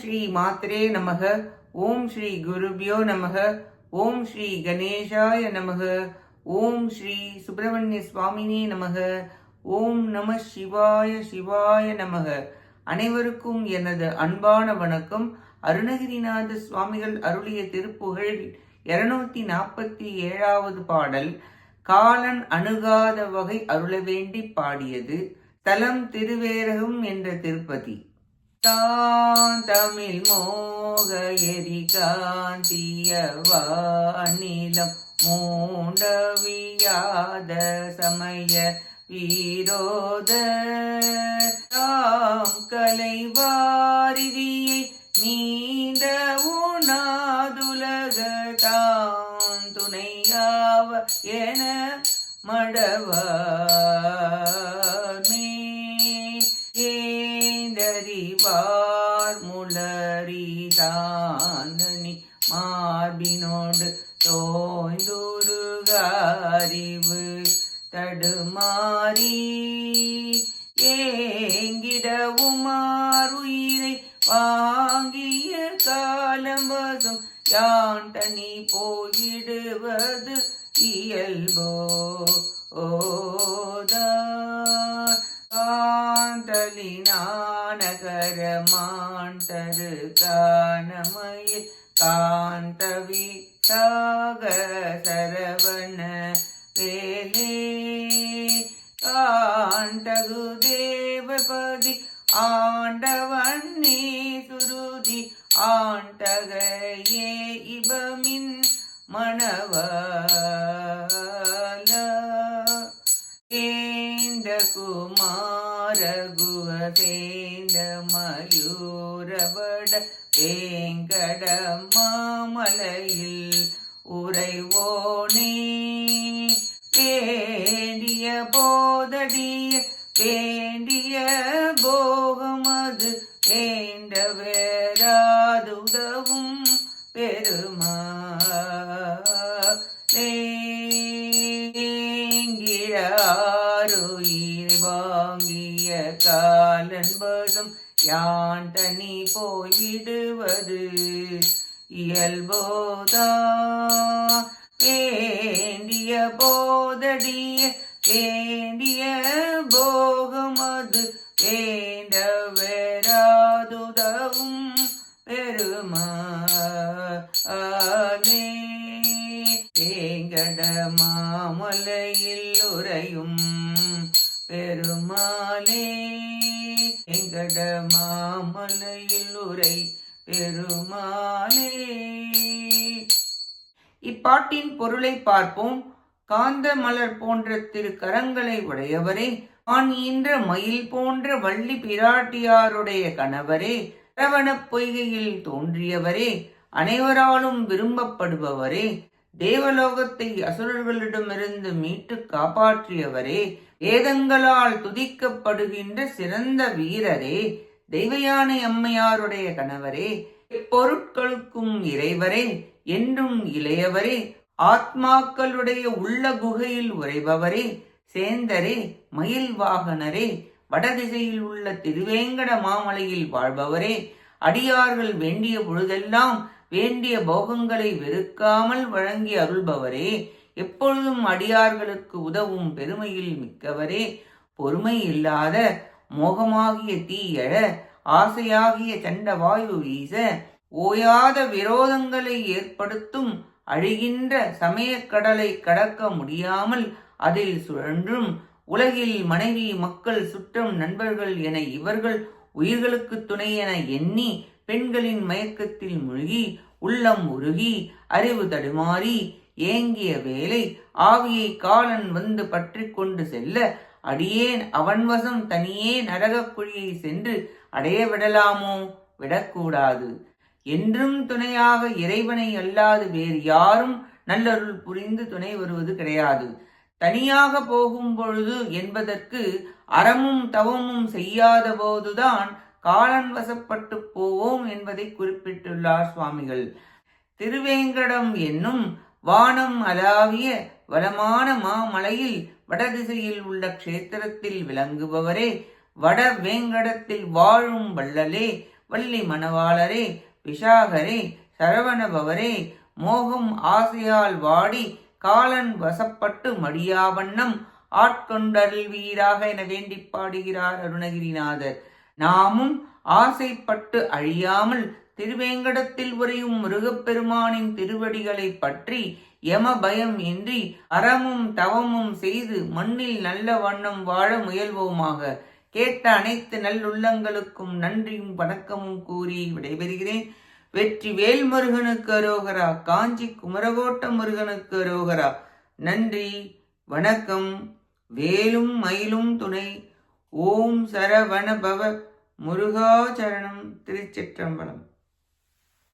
ஸ்ரீ மாத்ரே நமக. ஓம் ஸ்ரீ குருபியோ நமக. ஓம் ஸ்ரீ கணேஷாய நமக. ஓம் ஸ்ரீ சுப்பிரமணிய சுவாமினே நமக. ஓம் நம சிவாய சிவாய நமக. அனைவருக்கும் எனது அன்பான வணக்கம். அருணகிரிநாத சுவாமிகள் அருளிய திருப்புகழில் இருநூத்தி நாற்பத்தி ஏழாவது பாடல் காலன் அணுகாத வகை அருள வேண்டி பாடியது தலம் திருவேரகம் என்ற திருப்பதி. தான் தமிழ் மோக எரி காந்திய வானிலம் மூண்டவியாத சமய வீரோத. தாம் கலைவாரிதியை நீ தோய்ந்துருகாரிவு தடுமாறி ஏங்கிடவுமாறுயிரை வாங்கிய காலம் வசம் யான் தனி போயிடுவது இயல்போ? ஓதார் காந்தலினானகர மாண்டரு கானமய காந்தவி சாக சரவண வேலே. காண்டகு தேவபதி ஆண்டவன்னே சுருதி ஆண்டகையே இபமின் மணவால ஏந்த குமார குவ சேந்த மயூரவட வேங்கட மாமலையில் உறைவோனே. வேண்டிய போதடிய வேண்டிய போகமது வேண்ட வேறாதுதவும் பெருமாங்கிழாருயிர் வாங்கிய காலன்பதும் யான் தனி போய் இயல்போதா வேண்டிய போதடிய வேண்டிய போகமது வேண்டவராதுதவும் பெருமானே. வேங்கட மாமலையில் உறையும் பெருமாளே எங்கட மாமலையில் உரை பெருமானே. இப்பாட்டின் பொருளை பார்ப்போம். காந்த மலர் போன்ற திரு கரங்களை உடையவரே. ஆண் ஈன்ற மயில் போன்ற வள்ளி பிராட்டியாருடைய கணவரே. ரவணப் பொய்கையில் தோன்றியவரே. அனைவராலும் விரும்பப்படுபவரே. தேவலோகத்தை அசுரர்களிடமிருந்து மீட்டு காப்பாற்றியவரே. வேதங்களால் துதிக்கப்படுகின்ற சிறந்த வீரரே. தெய்வயானை அம்மையாருடைய கணவரே பொருட்களுக்கும் இறைவரே என்றும் இளையவரே ஆத்மாக்களுடைய உள்ள குகையில் உறைபவரே சேந்தரே மயில் வாகனரே வடதிசையில் உள்ள திருவேங்கட மாமலையில் வாழ்பவரே அடியார்கள் வேண்டிய பொழுதெல்லாம் வேண்டிய போகங்களை வெறுக்காமல் வழங்கி அருள்பவரே எப்பொழுதும் அடியார்களுக்கு உதவும் பெருமையில் மிக்கவரே பொறுமை இல்லாத மோகமாகிய தீயழ ஆசையாகிய சண்ட வாயு வீச ஓயாத விரோதங்களை ஏற்படுத்தும் அழிகின்ற சமயக்கடலை கடக்க முடியாமல் அதில் சுழன்றும் உலகில் மனைவி மக்கள் சுற்றம் நண்பர்கள் என இவர்கள் உயிர்களுக்கு துணை என எண்ணி பெண்களின் மயக்கத்தில் மூழ்கி உள்ளம் உருகி அறிவு தடுமாறி ஏங்கிய வேலை ஆவியை காலன் வந்து பற்றி கொண்டு செல்ல அடியேன் அவன் வசம் தனியே நரகக் குழியை சென்று அடைய விடலாமோ? விடக்கூடாது. என்றும் துணையாக இறைவனை அல்லாது வேறு யாரும் நல்லருள் புரிந்து துணை வருவது கிடையாது. தனியாக போகும் பொழுது என்பதற்கு அறமும் தவமும் செய்யாத போதுதான் காலன் வசப்பட்டு போவோம் என்பதை குறிப்பிட்டுள்ளார் சுவாமிகள். திருவேங்கடம் என்னும் வானம் அலாவிய வளமான மாமலையில் வடதிசையில் உள்ள க்ஷேத்திரத்தில் விளங்குபவரே வட வேங்கடத்தில் வாழும் வள்ளலே வள்ளி மணவாளரே விஷாகரே சரவணபவரே மோகம் ஆசையால் வாடி காலன் வசப்பட்டு மடியாவண்ணம் ஆட்கொண்டருள்வீராக என வேண்டி பாடுகிறார் அருணகிரிநாதர். நாமும் ஆசைப்பட்டு அழியாமல் திருவேங்கடத்தில் உரையும் முருகப்பெருமானின் திருவடிகளை பற்றி யம பயம் இன்றி அறமும் தவமும் செய்து மண்ணில் நல்ல வண்ணம் வாழ முயல்வோமாக. கேட்ட அனைத்து நல்லுள்ளங்களுக்கும் நன்றியும் வணக்கமும் கூறி விடைபெறுகிறேன். வெற்றி வேல் முருகனுக்கு அரோகரா காஞ்சி குமரகோட்ட முருகனுக்கு அரோகரா. நன்றி வணக்கம். வேலும் மயிலும் துணை. ஓம் சரவண பவ முருகாச்சரணம் திருச்சிற்றம்பலம்.